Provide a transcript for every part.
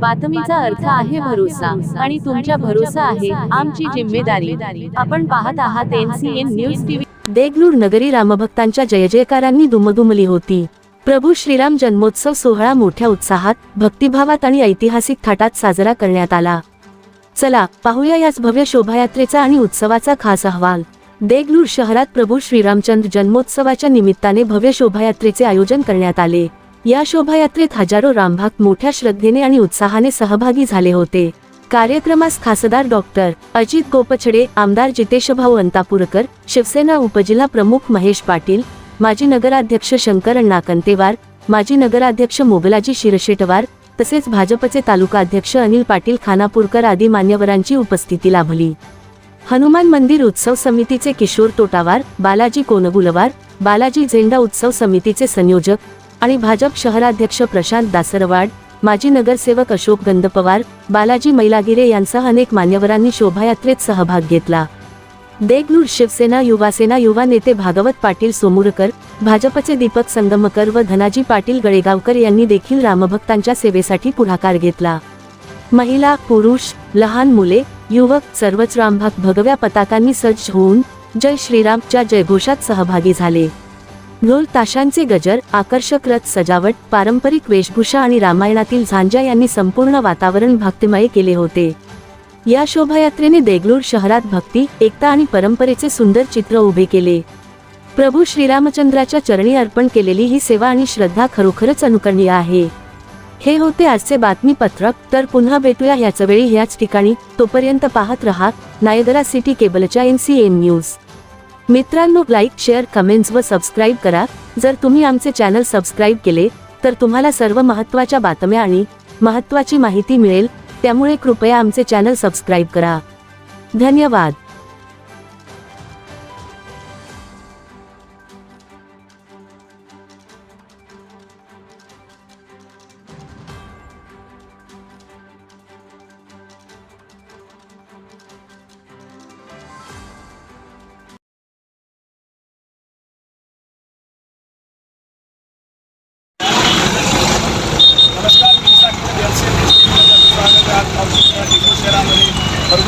बातमीचा अर्थ आहे भरोसा आणि तुमच्या भरोसा आहे आमची जिम्मेदारी. आपण पाहत आहात एनसीएन न्यूज टीव्ही. देगलूर नगरी रामभक्तांच्या जय जयकारांनी दुमदुमली होती. प्रभू श्रीराम जन्मोत्सव सोहळा मोठ्या उत्साहात भक्तिभावात आणि ऐतिहासिक थाटात साजरा करण्यात आला. चला पाहूया याच भव्य शोभायात्रेचा आणि उत्सवाचा खास अहवाल. देगलूर शहरात प्रभू श्रीरामचंद्र जन्मोत्सवाच्या निमित्ताने भव्य शोभायात्रेचे आयोजन करण्यात आले. या शोभायात्रेत हजारो रामभक्त मोठ्या श्रद्धेने आणि उत्साहाने सहभागी झाले होते. कार्यक्रमास खासदार डॉक्टर अजित गोपछडे आमदार जितेशभाऊ अंतापूरकर शिवसेना उपजिल्हा प्रमुख महेश पाटील माजी नगराध्यक्ष शंकर नाकंतेवार माजी नगराध्यक्ष मोगलाजी शिरशेटवार तसेच भाजपचे तालुका अध्यक्ष अनिल पाटील खानापूरकर आदी मान्यवरांची उपस्थिती लाभली. हनुमान मंदिर उत्सव समितीचे किशोर तोटावार बालाजी कोनगुलवार बालाजी झेंडा उत्सव समितीचे संयोजक आणि भाजप शहराध्यक्ष प्रशांत दासरवाड माजी नगरसेवक अशोक गंधपवार बालाजी मैलागिरे यांसह अनेक मान्यवरांनी शोभायात्रेत सहभाग घेतला. देगलूर शिवसेना युवासेना युवा नेते भागवत पाटील सोमुरकर भाजपचे दीपक संगमकर व धनाजी पाटील गळेगावकर यांनी देखील रामभक्तांच्या सेवेसाठी पुढाकार घेतला. महिला पुरुष लहान मुले युवक सर्वच रामभक्त भगव्या पताकांनी सज्ज होऊन जय श्रीरामच्या जयघोषात सहभागी झाले. ढोल ताशांचे गजर आकर्षक रथ सजावट पारंपरिक वेशभूषा आणि रामायणातील झांजा यांनी संपूर्ण वातावरण भक्तिमय केले होते. या शोभायात्रेने देगलूर शहरात भक्ती एकता आणि परंपरेचे सुंदर चित्र उभे केले. प्रभू श्रीरामचंद्राच्या चरणी अर्पण केलेली ही सेवा आणि श्रद्धा खरोखरच अनुकरणीय आहे. हे होते आजचे बातमीपत्रक तर पुन्हा भेटूया ह्याच वेळी ह्याच ठिकाणी. तोपर्यंत पाहत रहा नायदरा सिटी केबलच्या एन सी एन न्यूज. मित्रांनो लाईक शेअर कमेंट्स व सबस्क्राईब करा. जर तुम्ही आमचे चॅनल सबस्क्राईब केले तर तुम्हाला सर्व महत्त्वाच्या बातम्या आणि महत्त्वाची माहिती मिळेल. त्यामुळे कृपया आमचे चॅनल सबस्क्राईब करा. धन्यवाद.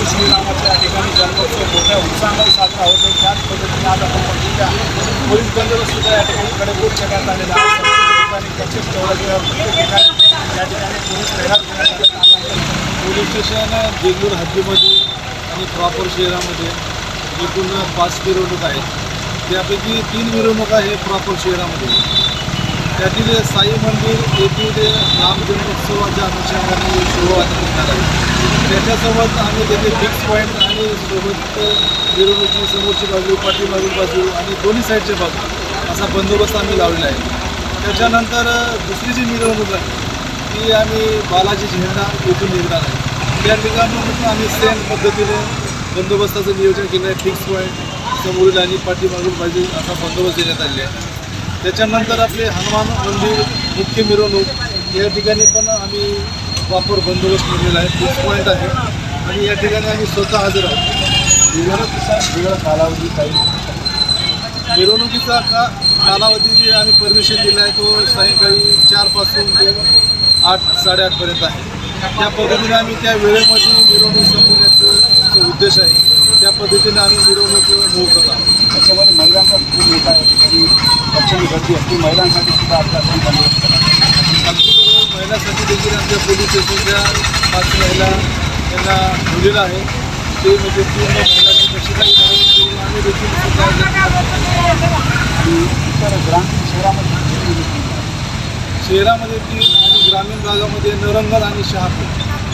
प्रभू श्रीरामाच्या या ठिकाणी जन्मोत्सव मोठ्या उत्साहाने साजरा होतो. त्याच पद्धतीने आज आपण बघूया पोलीस बंदोबस्तुद्धा या ठिकाणी कडेकोट करण्यात आलेला आहे. सर्व ठिकाणी कक्षेच प्रत्येक ठिकाणी या ठिकाणी पोलीस तैनात करण्यात आले पोलीस स्टेशन देगलूर हद्दीमध्ये आणि प्रॉपर शहरामध्ये. एकूण पाच मिरवणूक आहेत. त्यापैकी तीन मिरवणुका हे प्रॉपर शहरामध्ये. त्यातील साई मंदिर येथील राम जन्मोत्सवाच्या अनुषंगाने सुरुवात करणार आहे त्याच्यासोबत आम्ही त्याचे फिक्स पॉईंट आणि सोबत मिरवणुकीची समोरची बाजू पाठीमागील बाजू आणि दोन्ही साईडच्या बाजू असा बंदोबस्त आम्ही लावलेला आहे. त्याच्यानंतर दुसरी जी मिरवणूक आहे ती आम्ही बालाजी झेंडा येथून निघणार आहे. त्या ठिकाणापासून आम्ही सेम पद्धतीने बंदोबस्ताचं नियोजन केलं आहे. फिक्स पॉईंट समोरील आणि पाठीमागून पाहिजे असा बंदोबस्त देण्यात आलेला आहे. त्याच्यानंतर आपले हनुमान मंदिर मुख्य मिरवणूक या ठिकाणी पण आम्ही वापर बंदोबस्त केलेला आहे. फिक्स पॉईंट आहे. आणि या ठिकाणी आम्ही स्वतः हजर आहोत. मिरवणुकीचा वेळ कालावधी काही मिरवणुकीचा का कालावधी जे आम्ही परमिशन दिला आहे तो सायंकाळी चारपासून ते आठ साडेआठपर्यंत आहे. त्या पद्धतीने आम्ही त्या वेळेमध्ये मिरवणूक संपवण्याचं उद्देश आहे त्या पद्धतीने आम्ही मिरवणूक मूव आहोत त्याच्यामध्ये महिलांचा खूप मोठा आहे. ठिकाणी प्रचंड गर्दी असते महिलांसाठी सुद्धा आपला सण बंदोबस्त केला आहे. अगदी बरोबर महिलांसाठी देखील आमच्या पोलीस स्टेशनच्या पाच महिला त्यांना ठेवलेलं आहे. ते म्हणजे पूर्ण महिलांची कशी काही करून आम्ही देखील ग्रामीण शहरामध्ये शहरामध्ये तीन आणि ग्रामीण भागामध्ये नरंगल आणि शहापूर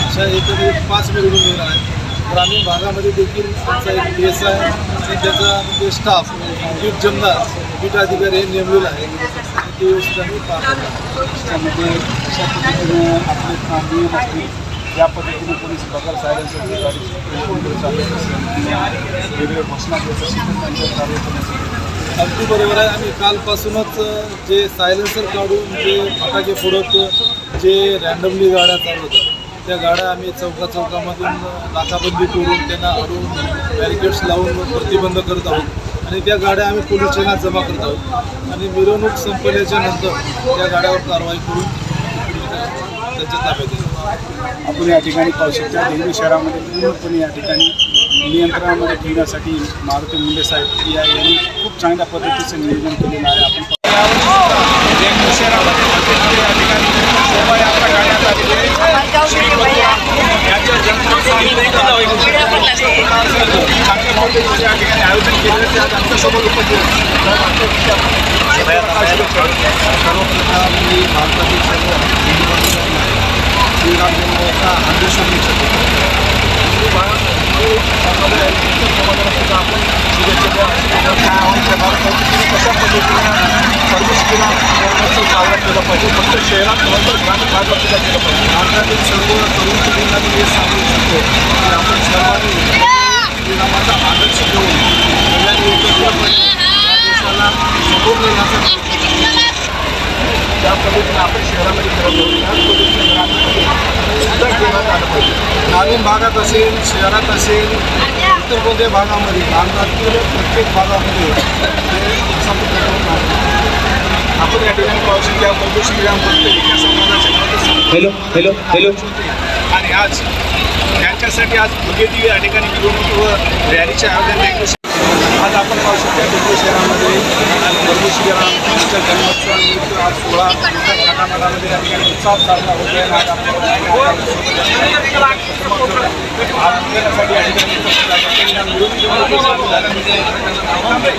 अशा एकंदरीत पाच मिरवणूक आहेत. ग्रामीण भागामध्ये देखील आमचा एक पी एस आहे. आणि त्याचा म्हणजे स्टाफ पीठ जमदार पीठ अधिकारी हे नेमलेलं आहे. ते व्यवस्थित आम्ही पाहत अशा पद्धतीने आपले नियम असतील ज्या पद्धतीने पोलीस बगर सायलेन्सरची गाडी चालू असेल वेगवेगळ्या घोषणा देत असेल तर त्यांच्या करण्यासाठी अगदी बरोबर आहे. आम्ही कालपासूनच जे सायलेन्सर काढून जे फटाके फोडत जे रॅन्डमली गाड्या चालवतात त्या गाड्या आम्ही चौका चौकामधून नाकाबंदी करून त्यांना अडून बॅरिकेड्स लावून प्रतिबंध करत आहोत. आणि त्या गाड्या आम्ही पोलीस स्टेशनात जमा करत आहोत. आणि मिरवणूक संपल्याच्या नंतर त्या गाड्यावर कारवाई करून त्यांच्या ताब्यात आहे आपण या ठिकाणी पाहू शकता देवळी शहरामध्ये पूर्णपणे या ठिकाणी नियंत्रणामध्ये ठेवण्यासाठी मारुती मुंडे साहेब या यांनी खूप चांगल्या पद्धतीचं नियोजन केलेलं आहे. आपण शहरामध्ये मध्यंतरी या ठिकाणी शोभायात्रा काढण्यात आलेली आहे श्री यांच्या जन्मोत्सव साजरा केला पाहिजे फक्त शहरात नव्हे तर ग्रामीण भागात सुद्धा केलं पाहिजे भारतातील सर्व तरुण पिढींना मी हे सांगू इच्छितो की आपण देशाला समोर नेण्याचा प्रयत्न करावा. त्या पद्धतीने आपण शहरामध्ये करत आहोत त्याच पद्धतीने ग्रामीणमध्ये सुद्धा घेण्यात आलं पाहिजे ग्रामीण भागात असेल शहरात असेल उत्तर कोणत्या भागामध्ये भारतातील प्रत्येक भागामध्ये. आपण या ठिकाणी पाहू शकता प्रभू श्रीराम भक्त एका समाजाचे हॅलो हॅलो हॅलो आणि आज त्यांच्यासाठी आज भुगेदी या ठिकाणी मिरवणूक व रॅलीचे आयोजन आज आपण पाहू शकता बेंगळूर शहरामध्ये प्रभू श्रीराम यांच्या जन्मोत्सवानिमित्त आज सोळा घाटामाटामध्ये या ठिकाणी उत्साह साजरा होत आहे आज आपण आज देण्यासाठी या ठिकाणी उपस्थित आहे. या मिरवणुकीमध्ये सामील झाल्यानंतर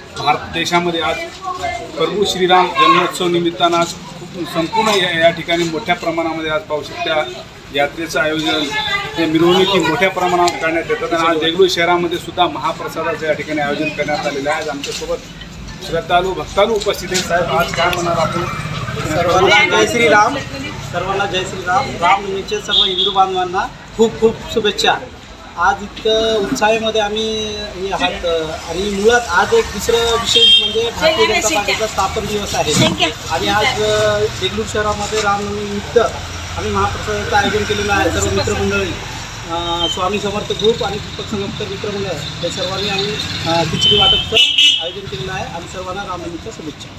भारत देशामध्ये आज प्रभू श्रीराम जन्मोत्सव निमित्तानं आज खूप संपूर्ण या या ठिकाणी मोठ्या प्रमाणामध्ये आज पाहू शकता यात्रेचं आयोजन हे मिरवणुकी मोठ्या प्रमाणात करण्यात येतात. आणि आज देगलूर शहरामध्ये सुद्धा महाप्रसादाचं या ठिकाणी आयोजन करण्यात आलेलं आहे. आज आमच्यासोबत श्रद्धालू भक्तालू उपस्थित आहेत. साहेब आज काय म्हणणार आपण? सर्वांना जय श्रीराम. सर्वांना जय श्रीराम. रामनवमीचे म्हणजे सर्व हिंदू बांधवांना खूप खूप शुभेच्छा. आज इतकं उत्साहामध्ये आम्ही हे आहात. आणि मुळात आज एक दुसरं विशेष म्हणजे भारतीय जनता पार्टीचा स्थापन दिवस आहे. आणि आज देगलूर शहरामध्ये रामनवमीनिमित्त आम्ही महाप्रसादाचं आयोजन केलेलं आहे. सर्व मित्रमंडळी. स्वामी समर्थ ग्रुप आणि दीपक संगमकर मित्रमंडळ. हे सर्वांनी आम्ही खिचडी वाटपचं आयोजन केलेलं आहे. आणि सर्वांना रामनवमीच्या शुभेच्छा.